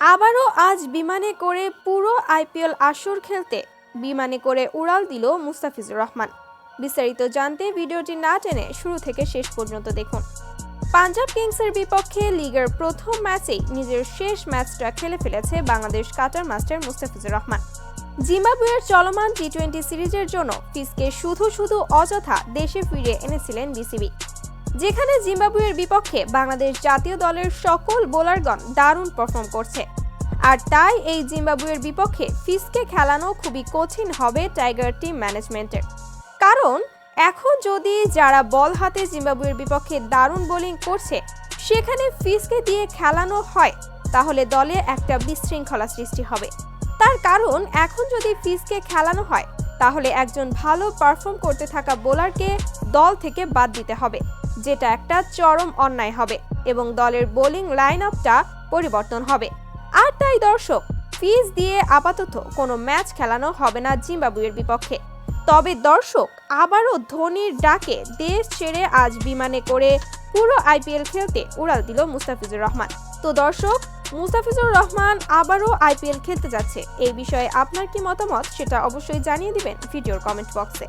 আবারও আজ বিমানে করে পুরো আইপিএল আসর খেলতে বিমানে করে উড়াল দিল মুস্তাফিজুর রহমান। বিস্তারিত জানতে ভিডিওটি না টেনে শুরু থেকে শেষ পর্যন্ত দেখুন। পাঞ্জাব কিংসের বিপক্ষে লিগের প্রথম ম্যাচেই নিজের শেষ ম্যাচটা খেলে ফেলেছে বাংলাদেশ কাটার মাস্টার মুস্তাফিজুর রহমান। জিম্বাবুয়ের চলমান টি টোয়েন্টি সিরিজের জন্য ফিসকে শুধু শুধু অযথা দেশে ফিরিয়ে এনেছিলেন বিসিবি। যেখানে জিম্বাবুয়ের বিপক্ষে বাংলাদেশ জাতীয় দলের সকল বোলারগণ দারুণ পারফর্ম করছে। আর তাই এই জিম্বাবুয়ের বিপক্ষে ফিসকে খেলানো খুবই কঠিন হবে টাইগার টিম ম্যানেজমেন্টের। কারণ, এখন যদি যারা বল হাতে জিম্বাবুয়ের বিপক্ষে দারুণ বোলিং করছে, সেখানে ফিসকে দিয়ে খেলানো হয়, তাহলে দলে একটা বিশৃঙ্খলা সৃষ্টি হবে। তার কারণ, এখন যদি ফিসকে খেলানো হয়, তাহলে একজন ভালো পারফর্ম করতে থাকা বোলারকে দল থেকে বাদ দিতে হবে। যেটা একটা চরম অন্যায় হবে এবং দলের বোলিং লাইন আপটা পরিবর্তন হবে। আর তাই দর্শক ফিজ দিয়ে আপাতত কোনো ম্যাচ খেলানো হবে না জিম্বাবুয়ের বিপক্ষে। তবে দর্শক, আবারও ধোনির ডাকে দেশ ছেড়ে আজ বিমানে করে পুরো আইপিএল খেলতে উড়াল দিল মুস্তাফিজুর রহমান। তো দর্শক, মুস্তাফিজুর রহমান আবারও আইপিএল খেলতে যাচ্ছে। এই বিষয়ে আপনার কি মতামত সেটা অবশ্যই জানিয়ে দিবেন ভিডিওর কমেন্ট বক্সে